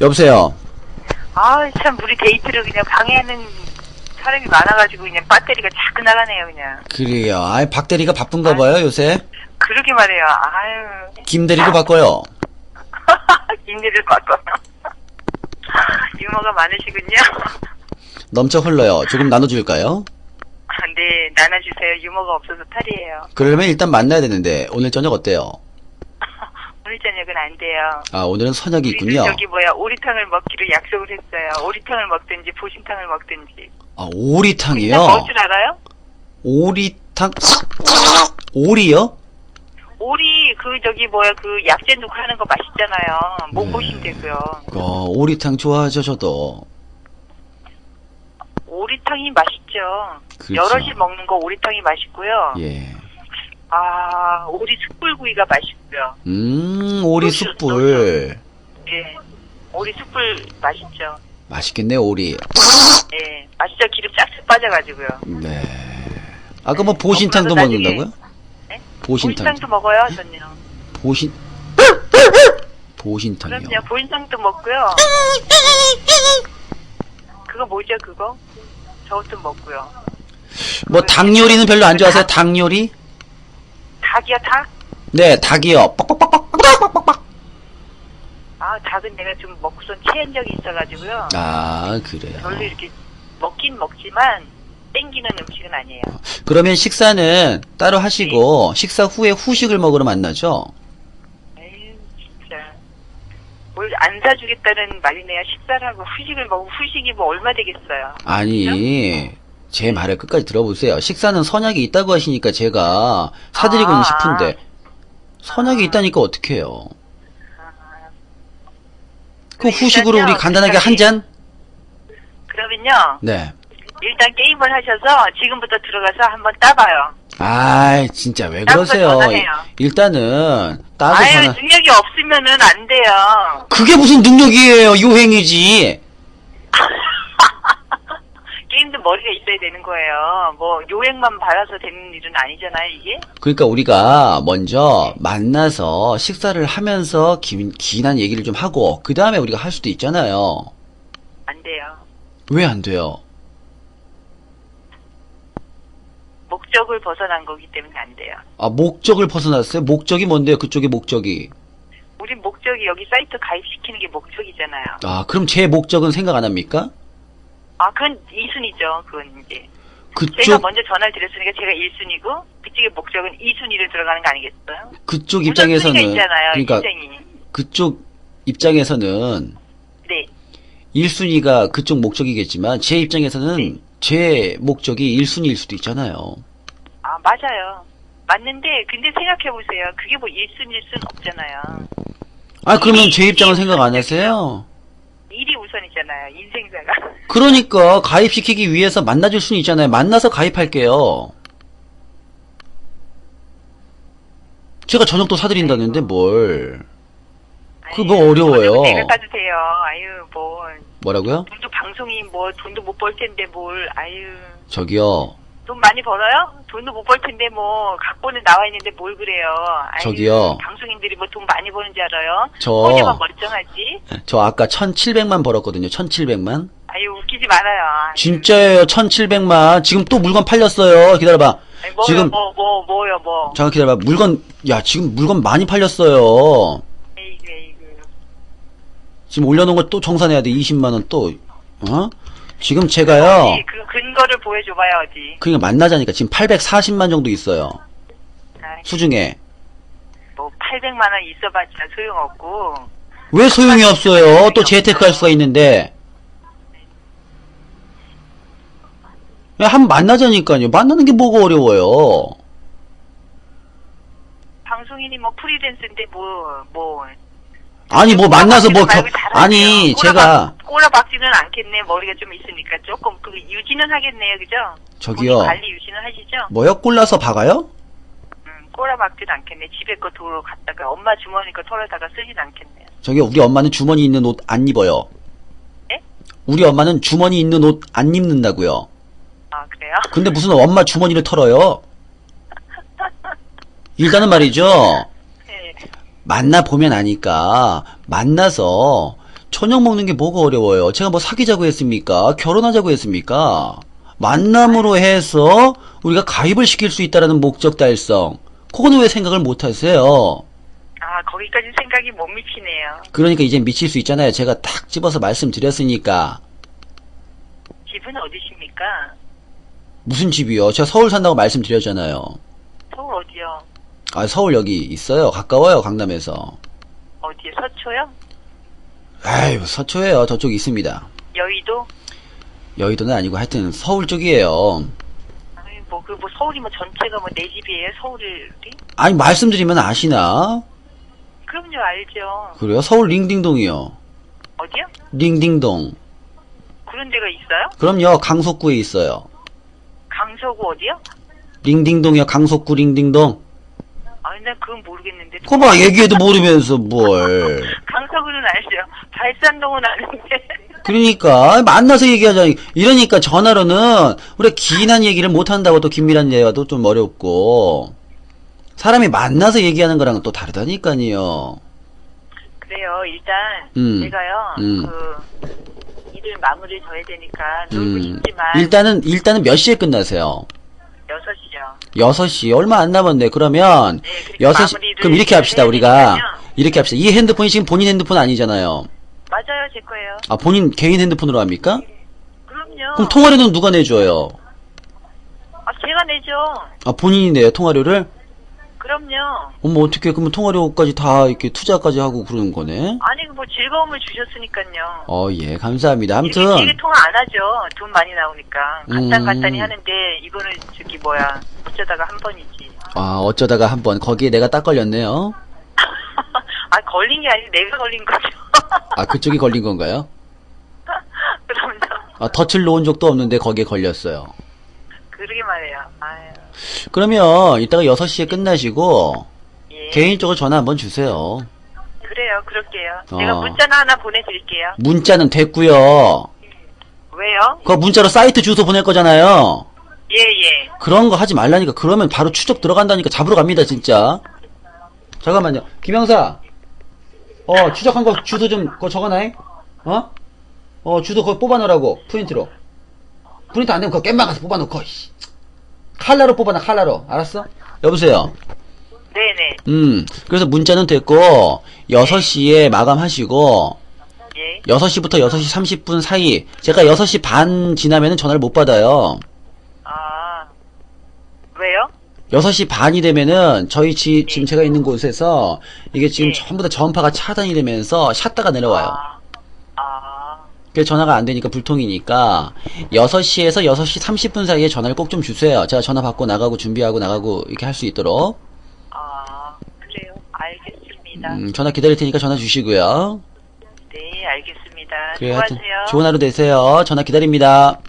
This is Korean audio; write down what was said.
여보세요. 아, 참, 우리 데이트를 그냥 방해하는 사람이 많아가지고 그냥 배터리가 자꾸 나가네요, 그냥. 그래요. 아이, 박 대리가 바쁜가 봐요, 요새. 그러게 말해요. 아유. 김 대리로 바꿔요. 인내를 바꿔요. 유머가 많으시군요. 넘쳐 흘러요. 조금 나눠줄까요? 아, 네, 나눠주세요. 유머가 없어서 탈이에요. 그러려면 일단 만나야 되는데, 오늘 저녁 어때요? 오늘 저녁은 안 돼요. 아, 오늘은 선약이 있군요. 저기 뭐야, 오리탕을 먹기로 약속을 했어요. 오리탕을 먹든지 보신탕을 먹든지. 아, 오리탕이요? 먹을 줄 알아요? 오리탕, 오리요? 오리 그 저기 뭐야 그 약재 넣고 하는 거 맛있잖아요. 못 네. 보시면 되고요. 어, 오리탕 좋아하죠, 저도. 오리탕이 맛있죠. 그렇죠. 여럿이 먹는 거 오리탕이 맛있고요. 예. 아 오리 숯불구이가 맛있고요. 음, 오리 그렇죠, 숯불. 예, 오리 숯불 맛있죠. 맛있겠네, 오리. 예, 맛있죠. 기름 쫙쫙 빠져가지고요. 네. 아까 뭐 보신탕도 어, 그러고 나중에- 먹는다고요? 네? 보신탕. 보신탕도 먹어요, 전요. 보신, 보신탕이요. 그럼요, 보신탕도 먹고요. 그거 뭐죠, 그거? 저것도 먹고요. 뭐, 닭 요리는 별로 안 좋아하세요? 닭 요리? 닭이요, 닭? 네, 닭이요. 빡빡빡빡, 빡빡빡빡. 아, 닭은 내가 지금 먹고선 체한 적이 있어가지고요. 아, 그래요. 별로 이렇게 먹긴 먹지만 땡기는 음식은 아니에요. 그러면 식사는 따로 네. 하시고, 식사 후에 후식을 먹으러 만나죠? 에휴, 진짜. 뭘 안 사주겠다는 말이네요. 식사를 하고 후식을 먹으면 후식이 뭐 얼마 되겠어요. 아니, 제 말을 끝까지 들어보세요. 식사는 선약이 있다고 하시니까 제가 사드리고는 아. 싶은데, 선약이 있다니까 어떡해요. 그 후식으로 우리 간단하게 한 잔? 그러면요, 네. 일단 게임을 하셔서 지금부터 들어가서 한번 따봐요. 아이, 진짜 왜 그러세요? 전화해요. 일단은, 따고 아유, 전화. 능력이 없으면은 안 돼요. 그게 무슨 능력이에요, 요행이지. 게임도 머리가 있어야 되는 거예요. 뭐, 요행만 받아서 되는 일은 아니잖아요, 이게? 그러니까 우리가 먼저 만나서 식사를 하면서 긴, 긴한 얘기를 좀 하고, 그 다음에 우리가 할 수도 있잖아요. 안 돼요. 왜 안 돼요? 목적을 벗어난 거기 때문에 안 돼요. 아, 목적을 벗어났어요? 목적이 뭔데요, 그쪽의 목적이? 우리 목적이 여기 사이트 가입시키는 게 목적이잖아요. 아, 그럼 제 목적은 생각 안 합니까? 아, 그건 2순위죠. 그건 이제. 제가 그쪽, 먼저 전화를 드렸으니까 제가 1순위고, 그쪽의 목적은 2순위로 들어가는 거 아니겠어요? 그쪽 입장에서는, 있잖아요, 그러니까 인생이. 그쪽 입장에서는 네. 1순위가 그쪽 목적이겠지만, 제 입장에서는 네. 제 목적이 1순위일 수도 있잖아요. 아, 맞아요. 맞는데, 근데 생각해 보세요. 그게 뭐 1순위일 순 없잖아요. 아, 그러면 제 입장은 생각 안 하세요? 일이 우선이잖아요. 인생사가. 그러니까 가입시키기 위해서 만나줄 수는 있잖아요. 만나서 가입할게요. 제가 저녁도 사드린다는데 뭘? 그뭐 어려워요. 내가 돼요. 아유, 뭐. 뭐라고요? 돈도 방송이 뭐, 돈도 못 벌 텐데 뭘, 아유. 저기요. 돈 많이 벌어요? 돈도 못 벌 텐데 뭐 각본에 나와 있는데 뭘 그래요? 아유, 저기요. 방송인들이 뭐 돈 많이 버는 줄 알아요? 저- 어제만 멀쩡하지? 저 아까 1700만 벌었거든요. 1700만. 아유 웃기지 말아요. 진짜예요. 1700만. 지금 또 물건 팔렸어요. 기다려봐. 아니, 뭐요 지금 뭐 뭐 뭐 요 뭐? 잠깐 기다려봐. 물건 야 지금 물건 많이 팔렸어요. 에이그 에이그. 지금 올려놓은 거 또 정산해야 돼. 20만 원 또. 어? 지금 제가요. 어디 그 근거를 보여줘봐요 어디? 그러니까 만나자니까 지금 840만 정도 있어요. 아이, 수중에. 뭐 800만 원 있어봤자 소용없고. 왜 소용이 없어요? 또 재테크 할 수가 있는데. 야, 한번 만나자니까요. 만나는 게 뭐가 어려워요. 방송인이 뭐 프리랜서인데 뭐 뭐. 아니, 뭐 만나서 뭐, 겨. 아니, 제가, 꼬라박지는 않겠네 머리가 좀 있으니까 조금 그 유지는 하겠네요 그죠? 저기요. 관리 유지는 하시죠? 뭐요? 꼴라서 박아요? 음, 꼬라박진 않겠네. 집에 거 도로 갔다가 엄마 주머니 거 털어다가 쓰진 않겠네요. 저기, 우리 엄마는 주머니 있는 옷 안 입어요. 예? 우리 엄마는 주머니 있는 옷 안 입는다고요. 아, 그래요? 근데 무슨 엄마 주머니를 털어요? 일단은 말이죠. 네. 만나 보면 아니까 만나서 저녁 먹는 게 뭐가 어려워요? 제가 뭐 사귀자고 했습니까? 결혼하자고 했습니까? 만남으로 해서 우리가 가입을 시킬 수 있다라는 목적 달성. 그거는 왜 생각을 못 하세요? 아, 거기까지 생각이 못 미치네요. 그러니까 이제 미칠 수 있잖아요. 제가 탁 집어서 말씀드렸으니까. 집은 어디십니까? 무슨 집이요? 제가 서울 산다고 말씀드렸잖아요. 서울 어디요? 아, 서울 여기 있어요. 가까워요, 강남에서. 어디에? 서초요? 아유, 서초에요. 저쪽 있습니다. 여의도? 여의도는 아니고 하여튼 서울 쪽이에요. 아니, 뭐, 그, 뭐, 서울이 뭐 전체가 뭐 내 집이에요? 서울이? 아니, 말씀드리면 아시나? 그럼요, 알죠. 그래요? 서울 링딩동이요. 어디요? 링딩동. 그런 데가 있어요? 그럼요, 강속구에 있어요. 강서구 어디요? 링딩동이요, 강속구 링딩동. 난 그건 모르겠는데. 봐, 얘기해도 모르면서 뭘. 강서구는 알죠. 발산동은 아는데. 그러니까, 만나서 얘기하자. 이러니까 전화로는, 우리가 긴한 얘기를 못 한다고 또 긴밀한 얘기도 좀 어렵고, 사람이 만나서 얘기하는 거랑은 또 다르다니까요. 그래요. 일단 음. 제가요. 음. 그 일을 마무리 져야 되니까 놀고 음, 싶지만 일단은, 일단은 몇 시에 끝나세요? 6시죠. 6시, 얼마 안 남았네. 그러면, 네, 그렇게 6시, 마무리를 그럼 이렇게 합시다, 우리가. 이렇게 합시다. 이 핸드폰이 지금 본인 핸드폰 아니잖아요. 맞아요, 제 거예요. 아, 본인 개인 핸드폰으로 합니까? 그럼요. 그럼 통화료는 누가 내줘요? 아, 제가 내죠. 아, 본인이 내요, 통화료를? 그럼요. 어머, 어떻게, 그러면 통화료까지 다 이렇게 투자까지 하고 그러는 거네? 아니, 뭐 즐거움을 주셨으니까요. 어, 예, 감사합니다. 아무튼, 길게 통화 안 하죠. 돈 많이 나오니까. 간단 음. 간단히 하는데 이거는 저기 뭐야 어쩌다가 한 번이지. 아, 어쩌다가 한 번, 거기에 내가 딱 걸렸네요. 아 걸린 게 아니고 내가 걸린 거죠. 아, 그쪽이 걸린 건가요? 그럼요. 아, 덫을 놓은 적도 없는데 거기에 걸렸어요. 그러게 말해요. 아유. 그러면, 이따가 6시에 끝나시고, 예. 개인적으로 전화 한번 주세요. 그래요. 그럴게요. 어. 제가 문자나 하나 보내드릴게요. 문자는 됐고요. 왜요? 그거 문자로 사이트 주소 보낼 거잖아요. 예, 예. 그런 거 하지 말라니까. 그러면 바로 추적 들어간다니까 잡으러 갑니다, 진짜. 잠깐만요. 김영사. 어, 추적한 거 주소 좀, 그거 적어놔. 어? 어, 주소 그거 뽑아놓으라고. 프린트로. 프린트 안 되면 그거 깻방 가서 뽑아놓고, 씨. 칼라로 뽑아놔, 칼라로. 알았어? 여보세요. 네네. 음, 그래서 문자는 됐고, 6시에 마감하시고, 예. 6시부터 6시 30분 사이, 제가 6시 반 지나면은 전화를 못 받아요. 아. 왜요? 6시 반이 되면은 저희 지, 지금 제가 있는 곳에서 이게 지금 네. 전부 다 전파가 차단이 되면서 샷다가 내려와요. 아. 아. 그래서 전화가 안 되니까 불통이니까 6시에서 6시 30분 사이에 전화를 꼭 좀 주세요. 제가 전화 받고 나가고 준비하고 나가고 이렇게 할 수 있도록. 아. 그래요. 알겠습니다. 음, 전화 기다릴 테니까 전화 주시고요. 네, 알겠습니다. 그래요. 하여튼 수고하세요. 좋은 하루 되세요. 전화 기다립니다.